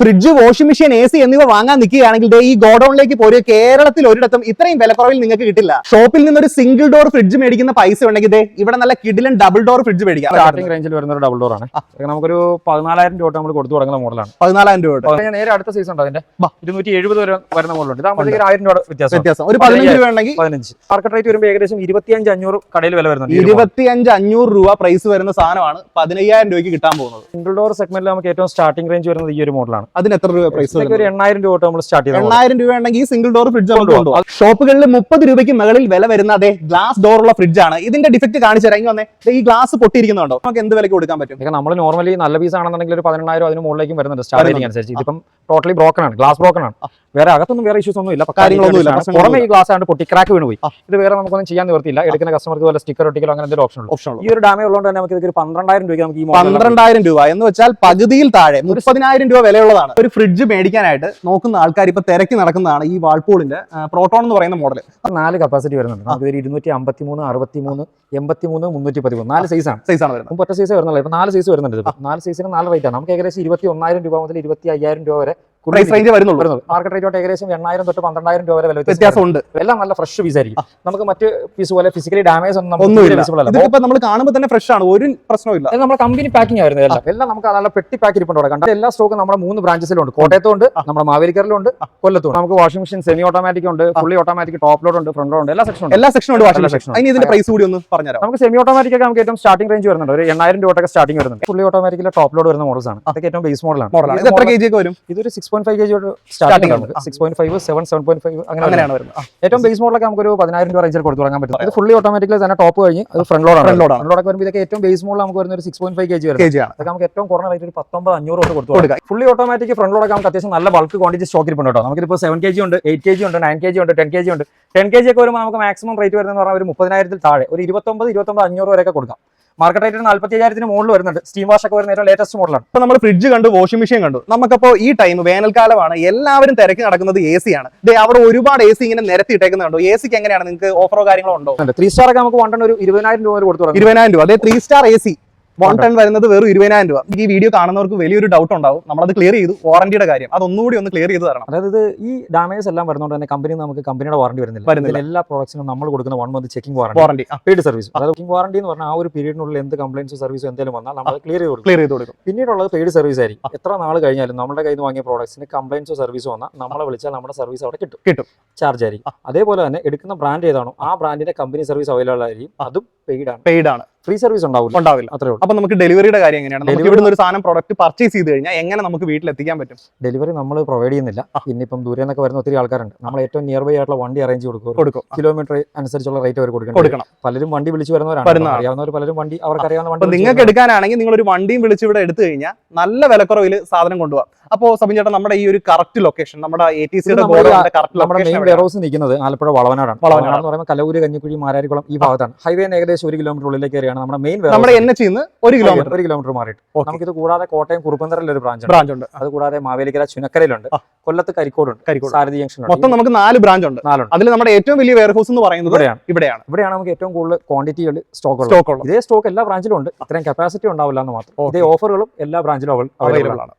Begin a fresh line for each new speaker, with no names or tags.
Fridge washing machine A C എന്നിവ വാങ്ങാൻ നിൽക്കുകയാണെങ്കിൽ ഈ ഗോഡൌണിലേക്ക് പോരുക കേരളത്തിൽ ഒരിടത്തും ഇത്രയും വിലക്കുറവിൽ നിങ്ങൾക്ക് കിട്ടില്ല. ഷോപ്പിൽ നിന്ന് ഒരു സിംഗിൾ ഡോർ ഫ്രിഡ്ജ് മേടിക്കുന്ന പൈസ ഉണ്ടെങ്കിൽ ഇവിടെ നല്ല കിഡിലൻ ഡബിൾ ഡോർ ഫ്രിഡ്ജ് മേടിക്കാം.
സ്റ്റാർട്ടിംഗ് റേഞ്ചിൽ വരുന്ന ഒരു ഡബിൾ ഡോർ ആണ്. നമുക്കൊരു പതിനാലായിരം രൂപ നമ്മൾ കൊടുത്തു തുടങ്ങുന്ന മോഡലാണ്.
പതിനാലായിരം രൂപ
ഞാൻ നേരെ അടുത്ത സീസൺ ഉണ്ട് അതിന്റെ. ഇരുന്നൂറ്റി എഴുപത് വരെ വരുന്ന മോഡലുണ്ട്. ഇതാകുമ്പോഴത്തേക്ക് ആയിരം രൂപ വ്യത്യാസം.
വ്യത്യാസം. ഒരു പതിനഞ്ച് രൂപ ഉണ്ടെങ്കിൽ
പതിനഞ്ച്. മാർക്കറ്റ് റേറ്റ് വരുമ്പോൾ ഏകദേശം ഇരുപത്തിയഞ്ച് അഞ്ഞൂറ് കടയിൽ വില വരുന്നുണ്ട്.
ഇരുപത്തിയഞ്ച് അഞ്ഞൂറ് രൂപ പ്രൈസ് വരുന്ന സാധനമാണ് പതിനയ്യായിരം രൂപയ്ക്ക് കിട്ടാൻ പോകുന്നത്.
സിംഗിൾ ഡോർ സെഗ്മെന്റിൽ നമുക്ക് ഏറ്റവും സ്റ്റാർട്ടിംഗ് റേഞ്ച് വരുന്നത് ഈ ഒരു മോഡലാണ്
അതിന് എത്ര രൂപ പ്രൈസ്
എണ്ണായിരം രൂപ നമ്മൾ സ്റ്റാർട്ട് ചെയ്യും
എണ്ണായിരം രൂപ ഉണ്ടെങ്കിൽ ഈ സിംഗിൾ ഡോർ ഫ്രിഡ്ജ് നമ്മൾ ഷോപ്പുകളിൽ മുപ്പത് രൂപയ്ക്ക് മുകളിൽ വില വരുന്ന അതേ ഗ്ലാസ് ഡോർ ഉള്ള ഫ്രിഡ്ജ് ആണ്. ഇതിന്റെ ഡിഫക്റ്റ് കാണിച്ചു തരാം. വന്നേ. ഈ ഗ്ലാസ് പൊട്ടിയിരിക്കുന്നുണ്ടോ? നമുക്ക് എന്ത് വിലക്ക് കൊടുക്കാൻ പറ്റും?
നമ്മൾ നോർമലി നല്ല പീസ് ആണെന്നുണ്ടെങ്കിൽ ഒരു പതിനെണ്ണായിരം അതിന് മുകളിലേക്കും വരുന്നുണ്ട് സ്റ്റാർട്ടിംഗ് അനുസരിച്ച്. ഇതിപ്പം ടോട്ടലി ബ്രോക്കൺ ആണ്. ഗ്ലാസ് ബ്രോക്കൺ ആണ്. വേറെ അകത്തൊന്നും വേറെ ഇഷ്യൂസ് ഒന്നും ഇല്ല
കാര്യങ്ങളൊന്നുമില്ല.
പുറമെ ഈ ഗ്ലാസ് ആണ് പൊട്ടി ക്രാക്ക് വീണ് പോയി. ഇത് വേറെ നമുക്കൊന്നും ചെയ്യാൻ നിവർത്തിയില്ല. എടുക്കുന്ന കസ്റ്റമർക്ക് വല്ല സ്റ്റിക്കർ ഒട്ടിക്കലോ അങ്ങനെ എന്തെങ്കിലും ഓപ്ഷൻ ഉള്ളൂ.
ഓപ്ഷൻ
ഈ ഒരു ഡാമേജ് ഉള്ളതുകൊണ്ട് തന്നെ നമുക്ക് ഇതൊരു പന്ത്രണ്ടായിരം രൂപ നമുക്ക് ഈ
പന്ത്രണ്ടായിരം രൂപ. എന്ന് വെച്ചാൽ പകുതിയിൽ താഴെ മുപ്പതിനായിരം രൂപ വിലയുള്ളതാണ് ഒരു ഫ്രിഡ്ജ് മേടിക്കാനായിട്ട് നോക്കുന്ന ആൾക്കാർ ഇപ്പൊ തിരക്കി നടക്കുന്നതാണ് ഈ വാൾപൂളിന്റെ പ്രോട്ടോൺ എന്ന് പറയുന്ന മോഡൽ
നാല് കപ്പാസിറ്റി വരുന്നുണ്ട്. നമുക്ക് ഇതിൽ ഇരുന്നൂറ്റി അമ്പത്തി മൂന്ന് അറുപത്തി മൂന്ന് എൺപത്തി മൂന്ന് മുന്നൂറ്റി പതിമൂന്ന് നാല് സൈസാണ് സൈസാണ്
സൈസ് ആണ് വരുന്നത്.
മുപ്പത്തെ ഒറ്റ സൈസ് വരുന്നുള്ളൂ. ഇപ്പൊ നാല് സൈസ് വരുന്നുണ്ട് നാല് സൈസിന് നാല് റേറ്റ് ആണ്. നമുക്ക് ഏകദേശം ഇരുപത്തി ഒന്നായിരം രൂപ മുതൽ ഇരുപത്തി അയ്യായിരം രൂപ വരെ
പ്രൈസ് റേഞ്ച് വരുന്നുള്ളൂ.
മാർക്കറ്റ് റേറ്റ് ഏകദേശം എണ്ണായിരം തൊട്ട് പന്ത്രണ്ടായിരം രൂപ വരെ വ്യത്യാസമുണ്ട് വ്യത്യാസം
വ്യത്യാസം ഉണ്ട്.
എല്ലാം നല്ല ഫ്രഷ് പീസ് ആയിരിക്കും. നമുക്ക് മറ്റ് പീസ് പോലെ ഫിസിക്കലി ഡാമേജ് ഒന്നും
ഒന്നുമില്ല. നമ്മൾ കാണുമ്പോൾ തന്നെ ഫ്രഷ് ആണ്. ഒരു പ്രശ്നമില്ല
നമ്മൾ നമ്മുടെ കമ്പനി പാക്കിംഗ് ആയിരുന്നു എല്ലാം എല്ലാം നമുക്ക് നല്ല പെട്ടി പാക്ക് ഇരിപ്പുണ്ട് അവിടെ. കണ്ട? എല്ലാ സ്റ്റോക്കും നമ്മുടെ മൂന്ന് ബ്രാഞ്ചസിലുണ്ട് കോട്ടയത്തുണ്ട് നമ്മുടെ മാവേലിക്കറിലുണ്ട് കൊല്ലത്തുണ്ട് നമുക്ക് വാഷിംഗ് മെഷീൻ സെമി ഓട്ടോമാറ്റിക് ഉണ്ട് ഫുള്ളി ഓട്ടോമാറ്റിക് ടോപ്പ് ലോഡ് ഉണ്ട് ഫ്രണ്ട് ലോഡ് ഉണ്ട് എല്ലാ സെക്ഷനും ഉണ്ട്.
എല്ലാ സെക്ഷനും ഉണ്ട് വാഷിംഗ്
ഉണ്ട്.
അതിന് ഇതിന്റെ പ്രൈസ് കൂടി ഒന്ന് പറഞ്ഞുതരാം
നമുക്ക് സെമി ഓട്ടോമാറ്റിക് ഒക്കെ നമുക്ക് ഏറ്റവും സ്റ്റാർട്ടിംഗ് റേഞ്ച് വരുന്നുണ്ട്. ഒരു എണ്ണായിരം രൂപ സ്റ്റാർട്ടിംഗ് വരുന്നുണ്ട്. ഫുള്ളി ഓട്ടോമാറ്റിക്കിലെ ടോപ്പ് ലോഡ് വരുന്ന മോഡൽസ് ആണ്. അതൊക്കെ ഏറ്റവും ബേസ് മോഡലാണ്
മോഡലാണ് എത്ര കെ ജി ഒക്കെ വരും?
ഇതൊരു six point five K G
Starting
starting
ആണ്.
ആണ്. Six point five seven seven point five അങ്ങനെ
അങ്ങനെയാണ് വരുന്നത്.
ഏറ്റവും ബേസ് മോഡലൊക്കെ നമുക്ക് ഒരു പതിനായിരം രൂപ റേഞ്ചിൽ കൊടുത്തു തുടങ്ങാൻ പറ്റും. ഇത് ഫുള്ളി ഓട്ടോമാറ്റിക്കലി തന്നെ ടോപ്പ് കഴിഞ്ഞ് അത് ഫ്രണ്ട് ലോഡ് ആണ്.
ലോഡ്.
ഫ്രണ്ട് ലോഡൊക്കെ വരുമ്പോൾ ഇതൊക്കെ ഏറ്റവും ബേസ് മോഡൽ നമുക്ക് വരുന്ന ഒരു six point five K G വരും അതൊക്കെ നമുക്ക് ഏറ്റവും കുറഞ്ഞ റേറ്റ് ഒരു പത്തൊമ്പത് അഞ്ഞൂറ് കൊടുത്തു
കൊടുക്കാം.
ഫുള്ളി ഓട്ടോമാറ്റിക് ഫ്രണ്ട് ലോഡൊക്കെ നമുക്ക് അത്യാവശ്യം നല്ല ബൾക്ക് ക്വാണ്ടിറ്റി സ്റ്റോക്കിൽ ഉണ്ട് കേട്ടോ. നമുക്കിപ്പോൾ സെവൻ കെ ജി ഉണ്ട് എയ്റ്റ് കെ ജി ഉണ്ട് നയൻ കെ ജി ഉണ്ട് ടെൻ കെ ജി ഉണ്ട്. ടെൻ കെ ജി ഒക്കെ വരുമ്പോൾ നമുക്ക് മാക്സിമം റേറ്റ് വരുന്നത് പറഞ്ഞാൽ ഒരു മുപ്പതിനായിരത്തിൽ താഴെ ഒരു ഇരുപത്തൊമ്പത് ഇരുപത്തൊമ്പത് അഞ്ഞൂറ് വരെയൊക്കെ കൊടുക്കാം. മാർക്കറ്റ് റേറ്റ് നാൽപ്പത്തി അയ്യായിരത്തിന് മുകളിൽ വരുന്നുണ്ട്. സ്റ്റീം വാഷ് ഒക്കെ വരുന്ന ഏറ്റവും ലേറ്റസ്റ്റ് മോഡലാണ്
ഇപ്പൊ നമ്മൾ ഫ്രിഡ്ജ് കണ്ടു വാഷിംഗ് മെഷീൻ കണ്ടു. നമുക്കപ്പോ ഈ ടൈം വേനൽക്കാലമാണ് എല്ലാവരും തിരക്ക് നടക്കുന്നത് എ സി ആണ്. അവിടെ ഒരുപാട് എ സി ഇങ്ങനെ നിരത്തി ഇട്ടേക്കുന്നത് കണ്ടു. എ സിക്ക് എങ്ങനെയാണ്? നിങ്ങൾക്ക് ഓഫറോ കാര്യങ്ങളോ ഉണ്ടോ?
ത്രീ സ്റ്റാർ ഒക്കെ നമുക്ക് വൺ ഒരു ഇരുപതിനായിരം രൂപ കൊടുത്തു
ഇരുപതിനായിരം രൂപ. അതെ three star A C one ton വരുന്നത് വെറും ഇരുപതിനായിരം രൂപ. ഈ വീഡിയോ കാണുന്നവർക്ക് വലിയൊരു ഡൗട്ട് ഉണ്ടാവും. നമ്മളത് ക്ലിയർ ചെയ്തു. വാറന്റിയുടെ കാര്യം. അതൊന്നുകൂടി ഒന്ന് ക്ലിയർ ചെയ്ത് തരണം.
അതായത് ഈ ഡാമേജ് എല്ലാം വരുന്നതുകൊണ്ട് തന്നെ കമ്പനി നമുക്ക് കമ്പനിയുടെ വാറണ്ടി വരുന്നില്ല.
വരുന്നില്ല.
എല്ലാ പ്രോഡക്ട്സിനും നമ്മൾ കൊടുക്കുന്ന one month checking warranty
warranty
paid service അതായത് ബുക്കിംഗ് വാറണ്ടി എന്ന് പറഞ്ഞാൽ ആ ഒരു പീരീഡിനുള്ളിൽ എന്ത് കംപ്ലൈൻസോ സർവീസോ എന്തെങ്കിലും വന്നാൽ നമ്മൾ ക്ലിയർ ചെയ്ത് കൊടുക്കും.
ക്ലിയർ ചെയ്ത് കൊടുക്കും.
പിന്നീടുള്ളത് പെയ്ഡ് സർവീസ് ആയിരിക്കും. എത്ര നാൾ കഴിഞ്ഞാലും നമ്മുടെ കയ്യിൽ നിന്ന് വാങ്ങിയ പ്രോഡക്ട്സിന് കംപ്ലൈൻസോ സർവീസോ വന്നാൽ നമ്മളെ വിളിച്ചാൽ നമ്മുടെ സർവീസ് അവിടെ കിട്ടും.
കിട്ടും.
ചാർജ് ആയിരിക്കും. അതേപോലെ തന്നെ എടുക്കുന്ന ബ്രാൻഡ് ഏതാണോ ആ ബ്രാൻഡിന്റെ കമ്പനി സർവീസ് അവൈലബിൾ ആയിരിക്കും. അതും പെയ്ഡ് ആണ്.
പെയ്ഡ് ആണ്.
ഫ്രീ സർവീസ് ഉണ്ടാവില്ല.
ഉണ്ടാവില്ല.
അത്രേ ഉള്ളൂ.
അപ്പൊ നമുക്ക് ഡെലിവറിയുടെ കാര്യം എങ്ങനെയാണ്? നമുക്ക് ഇവിടുന്ന് ഒരു സാധനം പ്രോഡക്റ്റ് പർച്ചേസ് ചെയ്ത് കഴിഞ്ഞാൽ എങ്ങനെ നമുക്ക് വീട്ടിൽ എത്തിക്കാൻ പറ്റും?
ഡെലിവറി നമ്മൾ പ്രൊവൈഡ് ചെയ്യുന്നില്ല. ഇനിയിപ്പം ദൂരെ നിന്നൊക്കെ വരുന്ന ഒത്തിരി ആൾക്കാരുണ്ട്. നമ്മൾ ഏറ്റവും നിയർ ബൈ ആയിട്ടുള്ള വണ്ടി അറേഞ്ച് കൊടുക്കും.
കൊടുക്കും.
കിലോമീറ്റർ അനുസരിച്ചുള്ള റേറ്റ് അവർ കൊടുക്കണം
കൊടുക്കണം.
പലരും വണ്ടി വിളിച്ച് വരുന്നവരാണ്. അറിയാവുന്നവർ പലരും വണ്ടി അവർക്ക് അറിയാവുന്ന വണ്ടി
നിങ്ങൾക്ക് എടുക്കാനാണെങ്കിൽ നിങ്ങൾ ഒരു വണ്ടിയും വിളിച്ച് ഇവിടെ എടുത്തു കഴിഞ്ഞാൽ നല്ല വിലക്കുറവിൽ സാധനം കൊണ്ടുപോകാം അപ്പോൾ സബിൻ ചേട്ടാ നമ്മുടെ ഈ ഒരു കറക്റ്റ് ലൊക്കേഷൻ നമ്മുടെ എ ടി സിയുടെ
നമ്മുടെ മെയിൻ വെയർഹൗസ് നിൽക്കുന്നത് ആലപ്പുഴ വളവനാടാണ്.
വളവനാട്.
വളവനാട് എന്ന് പറയുമ്പോൾ കലവൂര് കഞ്ഞിക്കുഴി മാരാരിക്കുളം ഈ ഭാഗത്താണ്. ഹൈവേ ഏകദേശം ഒരു കിലോമീറ്റർ ഉള്ളിലേക്ക് കയറിയാണ് നമ്മുടെ മെയിൻ
നമ്മുടെ എൻ എച്ച് നിന്ന് ഒരു കിലോമീറ്റർ
ഒരു കിലോമീറ്റർ മാറിയിട്ട്.
നമുക്ക്
നമുക്കിത് കൂടാതെ കോട്ടയം കുറുപ്പന്തറിൽ ഒരു ബ്രാഞ്ച് ഉണ്ട്.
ബ്രാഞ്ച് ഉണ്ട്.
അത് കൂടാതെ മാവേലിക്കര ചുനക്കരയിലുണ്ട്. കൊല്ലത്ത് കരിക്കോടുണ്ട്.
കരിക്കോട്.
സാരഥി ജംഗ്ഷൻ
മൊത്തം നമുക്ക് നാല് ബ്രാഞ്ച് ഉണ്ട്.
നാലുണ്ട്.
അതിൽ നമ്മുടെ ഏറ്റവും വലിയ വെയർ ഹൗസ് എന്ന് പറയുന്നത്
ഇവിടെയാണ്.
ഇവിടെയാണ്.
ഇവിടെയാണ് നമുക്ക് ഏറ്റവും കൂടുതൽ ക്വാണ്ടിറ്റികൾ സ്റ്റോക്ക്
സ്റ്റോക്ക് ഉള്ളത്.
ഇതേ സ്റ്റോക്ക് എല്ലാ ബ്രാഞ്ചിലും ഉണ്ട്. ഇത്രയും കപ്പാസിറ്റി ഉണ്ടാവില്ല എന്ന് മാത്രം. ഇതേ ഓഫറുകളും എല്ലാ ബ്രാഞ്ചിലും അവൈലബിൾ
ആണ്.